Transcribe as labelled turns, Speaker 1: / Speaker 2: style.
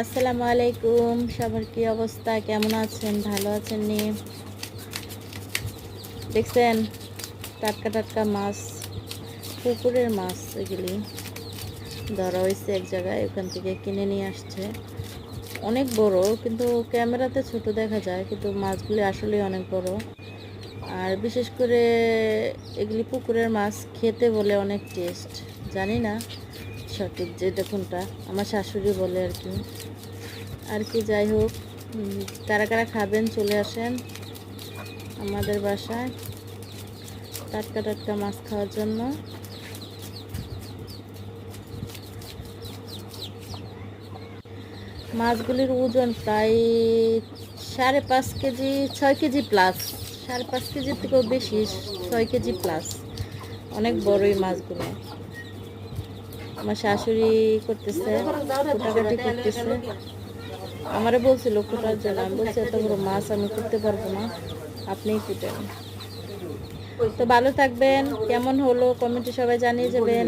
Speaker 1: আসসালামু আলাইকুম। সবার কি অবস্থা? কেমন আছেন? ভালো আছেন নি? দেখছেন? টাটকা টাটকা মাছ, পুকুরের মাছ এগুলি ধরা হয়েছে এক জায়গায়, ওখান থেকে কিনে নিয়ে আসছে। অনেক বড়, কিন্তু ক্যামেরাতে ছোট দেখা যায়, কিন্তু মাছগুলি আসলে অনেক বড়। আর বিশেষ করে এগুলি পুকুরের মাছ খেতে বলে অনেক টেস্ট জানি না। সঠিক যেটা কোনটা আমার শাশুড়ি বলে আর কি। আর কি যাই হোক কারা কারা খাবেন চলে আসেন আমাদের বাসায় টাটকা টাটকা মাছ খাওয়ার জন্য। মাছগুলির ওজন প্রায় সাড়ে পাঁচ কেজি, ছয় কেজি প্লাস সাড়ে পাঁচ কেজির থেকেও বেশি, ছয় কেজি প্লাস অনেক বড়ই মাছগুলো। আমার শাশুড়ি করতেছে কুটাকাটি করতেছে। আমারে বলছিল কোটার জন্য। আমি বলছি, এত বড় মাছ আমি করতে পারব না। আপনিই কুটেন তো ভালো থাকবেন, কেমন হলো কমেন্টে সবাই জানিয়ে যাবেন।